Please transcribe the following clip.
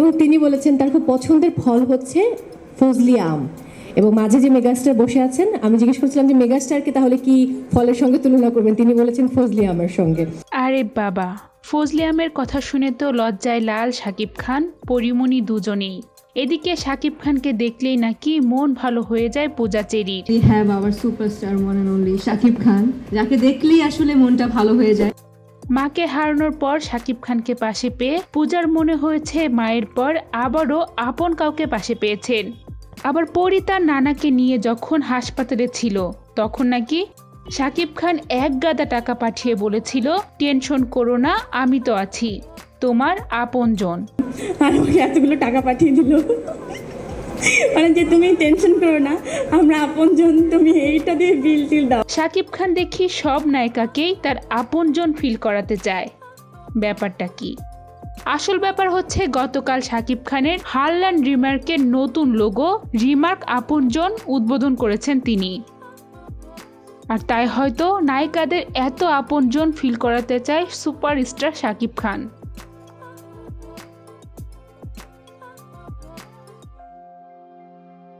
এবং তিনি বলেছেন তার খুব পছন্দের ফল হচ্ছে ফজলি আম। এবং মাঝে যে মেগাস্টার বসে আছেন আমি জিজ্ঞেস করছিলাম যে মেগাস্টারকে তাহলে কি ফলের সঙ্গে তুলনা করবেন? তিনি বলেছেন ফজলি আমের সঙ্গে। আরে বাবা ফজলি আমের কথা শুনে তো লজ্জায় লাল সাকিব খান পরিমণি দুজনেই। এদিকে সাকিব খানকে দেখলেই নাকি মন ভালো হয়ে যায় পূজা চেরির। হ্যাঁ have superstar and only Shakib Khan যাকে দেখলেই আসলে মনটা ভালো হয়ে যায়। মাকে হারানোর পর সাকিব খানকে পাশে পেয়ে পূজার মনে হয়েছে মায়ের পর আবারও আপন কাউকে পাশে পেয়েছেন। আবার পরি তার নানাকে নিয়ে যখন হাসপাতালে ছিল, তখন নাকি সাকিব খান এক গাদা টাকা পাঠিয়ে বলেছিল, টেনশন করো না, আমি তো আছি। তোমার আপনজন। আর আমাকে এতগুলো টাকা পাঠিয়ে দিল। মানে যে তুমি টেনশন করো না, আমরা আপনজন, তুমি এইটা দিয়ে বিল টিল দাও। সাকিব খান দেখি সব নায়িকাকেই তার আপনজন ফিল করাতে চায়। ব্যাপারটা কি? আসল ব্যাপার হচ্ছে গতকাল সাকিব খানের হারল্যান্ড রিমার্কের নতুন লোগো রিমার্ক আপনজন উদ্বোধন করেছেন তিনি। আর তাই হয়তো নায়িকাদের এত আপনজন ফিল করাতে চায় সুপারস্টার সাকিব খান।